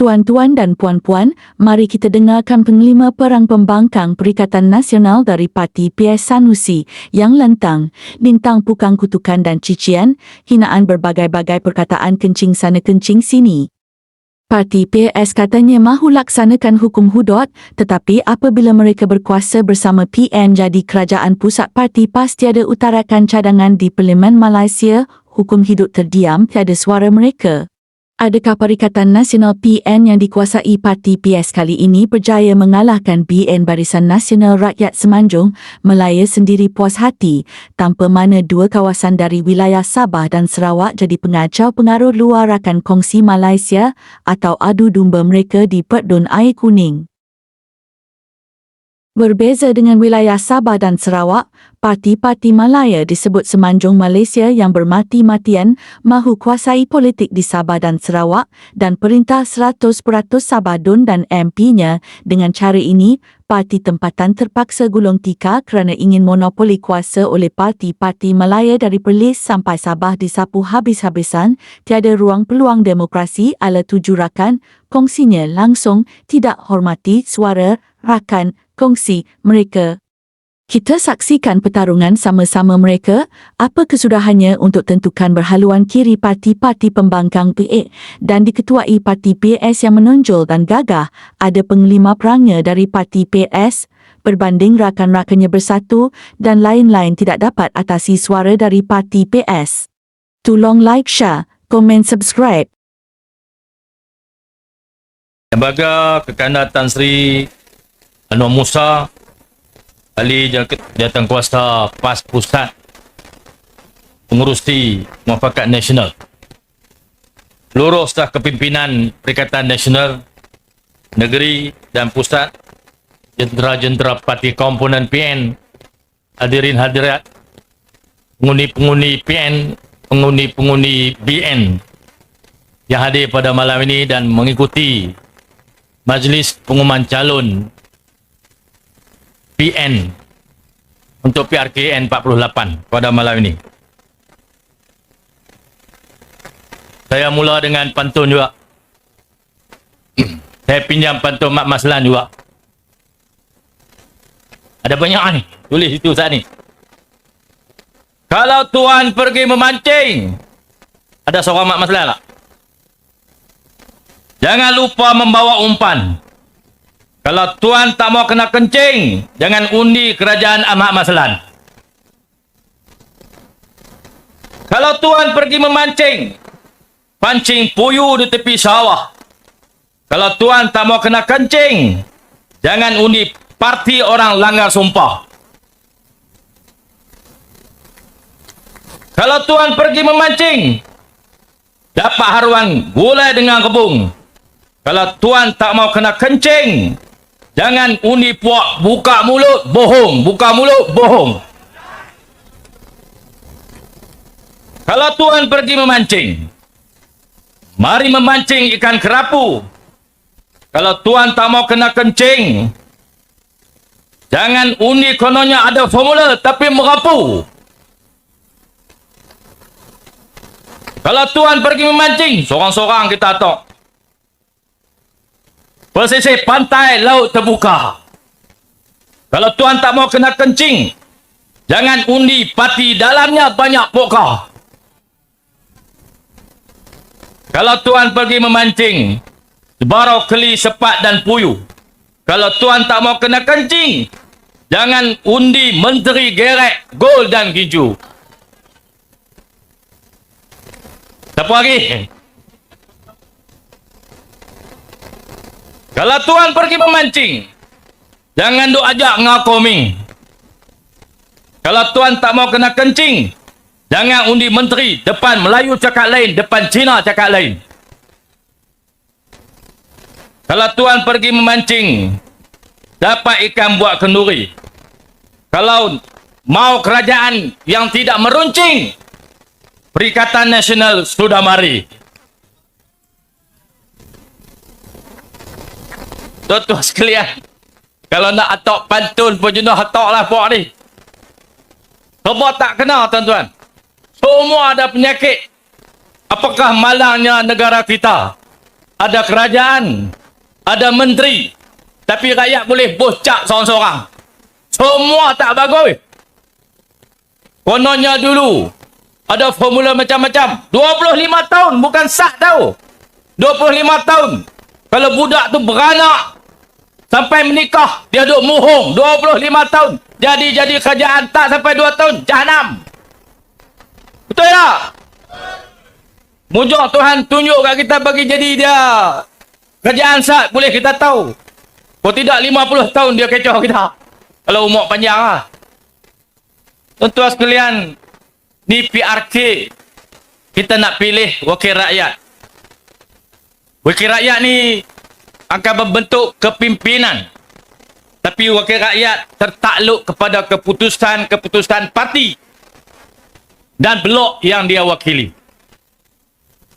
Tuan-tuan dan puan-puan, mari kita dengarkan penglima perang pembangkang Perikatan Nasional dari Parti PS Sanusi yang lentang, lintang pukang kutukan dan cician, hinaan berbagai-bagai perkataan kencing sana kencing sini. Parti PS katanya mahu laksanakan hukum hudud tetapi apabila mereka berkuasa bersama PN jadi kerajaan pusat parti PAS tiada utarakan cadangan di Parlimen Malaysia, hukum hidup terdiam tiada suara mereka. Adakah Perikatan Nasional PN yang dikuasai Parti PS kali ini berjaya mengalahkan BN Barisan Nasional Rakyat Semanjung Melaya sendiri puas hati tanpa mana dua kawasan dari wilayah Sabah dan Sarawak jadi pengacau pengaruh luar rakan kongsi Malaysia atau adu domba mereka di Perdun Air Kuning? Berbeza dengan wilayah Sabah dan Sarawak, parti-parti Malaya disebut semanjung Malaysia yang bermati-matian mahu kuasai politik di Sabah dan Sarawak dan perintah 100% Sabah Dun dan MP-nya. Dengan cara ini, parti tempatan terpaksa gulung tikar kerana ingin monopoli kuasa oleh parti-parti Malaya dari Perlis sampai Sabah disapu habis-habisan, tiada ruang peluang demokrasi ala tuju rakan, kongsinya langsung tidak hormati suara rakan kongsi mereka. Kita saksikan pertarungan sama-sama mereka, apa kesudahannya untuk tentukan berhaluan kiri parti-parti pembangkang PA dan diketuai parti PS yang menonjol dan gagah ada penglima perangnya dari parti PS berbanding rakan-rakannya bersatu dan lain-lain tidak dapat atasi suara dari parti PS. Tolong like, share, komen, subscribe. Lembaga Kekandatan Tan Sri Anwar Musa ahli jawatan kuasa PAS Pusat pengurusi Muafakat Nasional. Seluruh staf kepimpinan Perikatan Nasional Negeri dan Pusat jentera-jentera parti komponen PN hadirin hadirat pengundi-pengundi PN pengundi-pengundi BN yang hadir pada malam ini dan mengikuti majlis pengumuman calon PN untuk PRKN 48 pada malam ini. Saya mula dengan pantun juga. Saya pinjam pantun Mak Maslan juga. Ada banyak ni. Tulis itu saat ni. Kalau tuan pergi memancing, ada seorang Mak Maslan tak? Jangan lupa membawa umpan. Kalau tuan tak mau kena kencing, jangan undi kerajaan Ahmad Maslan. Kalau tuan pergi memancing, pancing puyuh di tepi sawah. Kalau tuan tak mau kena kencing, jangan undi parti orang langgar sumpah. Kalau tuan pergi memancing, dapat haruan gulai dengan kebung. Kalau tuan tak mau kena kencing, Jangan undi puak buka mulut bohong, buka mulut bohong. Kalau tuan pergi memancing, mari memancing ikan kerapu. Kalau tuan tak mau kena kencing, jangan undi kononnya ada formula tapi merapu. Kalau tuan pergi memancing, seorang-seorang kita tok. Pesisir pantai laut terbuka. Kalau tuan tak mau kena kencing, jangan undi pati dalamnya banyak pokok. Kalau tuan pergi memancing, sebarau keli sepat dan puyuh. Kalau tuan tak mau kena kencing, jangan undi menteri gerek, gol dan ginju. Siapa lagi? Kalau tuan pergi memancing, jangan duk ajak ngau koming. Kalau tuan tak mau kena kencing, jangan undi menteri depan Melayu cakap lain, depan Cina cakap lain. Kalau tuan pergi memancing, dapat ikan buat kenduri. Kalau mau kerajaan yang tidak meruncing, Perikatan Nasional sudah mari. Tuan-tuan sekalian. Kalau nak atok pantun pun jenuh atok lah puak ni. Semua tak kena tuan-tuan. Semua ada penyakit. Apakah malangnya negara kita? ada kerajaan, ada menteri. Tapi rakyat boleh bocak seorang-seorang. Semua tak bagus. Kononnya dulu, ada formula macam-macam. 25 tahun, bukan sah tau. 25 tahun. Kalau budak tu beranak, sampai menikah, dia duduk muhung. 25 tahun. Jadi-jadi kerajaan tak sampai 2 tahun, jahanam. Betul tak? Mujur Tuhan tunjuk kat kita bagi jadi dia kerajaan sat boleh kita tahu. Kalau tidak 50 tahun dia kecoh kita. Kalau umur panjang lah. Tuan-tuan sekalian, ni PRK. Kita nak pilih wakil rakyat. Wakil rakyat ni akan membentuk kepimpinan. Tapi wakil rakyat tertakluk kepada keputusan-keputusan parti dan blok yang dia wakili.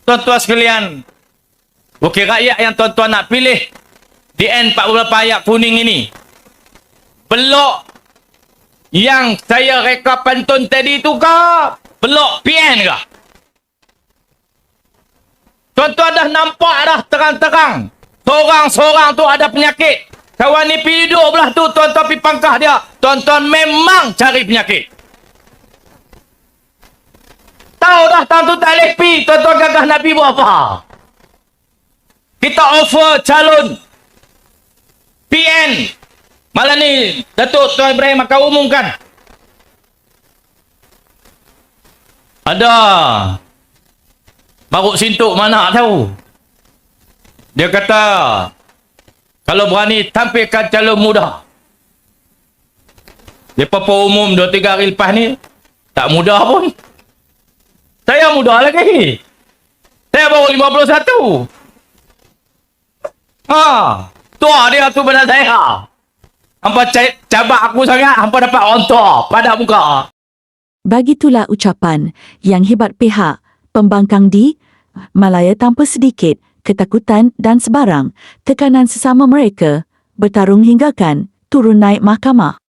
Tuan-tuan sekalian, wakil rakyat yang tuan-tuan nak pilih di N40 ayat kuning ini, blok yang saya reka pantun tadi tu ke? Blok PN ke? Tuan-tuan dah nampak dah terang-terang. Seorang-seorang tu ada penyakit. Kawan ni pergi duduk belah tu, tuan-tuan pergi pangkah dia. Tuan-tuan memang cari penyakit. Tahu dah tahun tu tak boleh pi, tuan-tuan gagah nak pi buat apa? Kita offer calon PN. Malam ni Datuk Tuan Ibrahim akan umumkan. Ada. Maruk Sintuk mana tahu. Dia kata, kalau berani tampilkan calon muda. Dia papa umum 2-3 hari lepas ni, tak muda pun. Saya muda lagi. Saya baru 51. Ha, tua dia tu benar saya. Hampa ca- cabak aku sangat, hampa dapat ontor pada muka. Bagitulah ucapan yang hebat pihak pembangkang di Malaya tanpa sedikit ketakutan dan sebarang tekanan sesama mereka bertarung hinggakan turun naik mahkamah.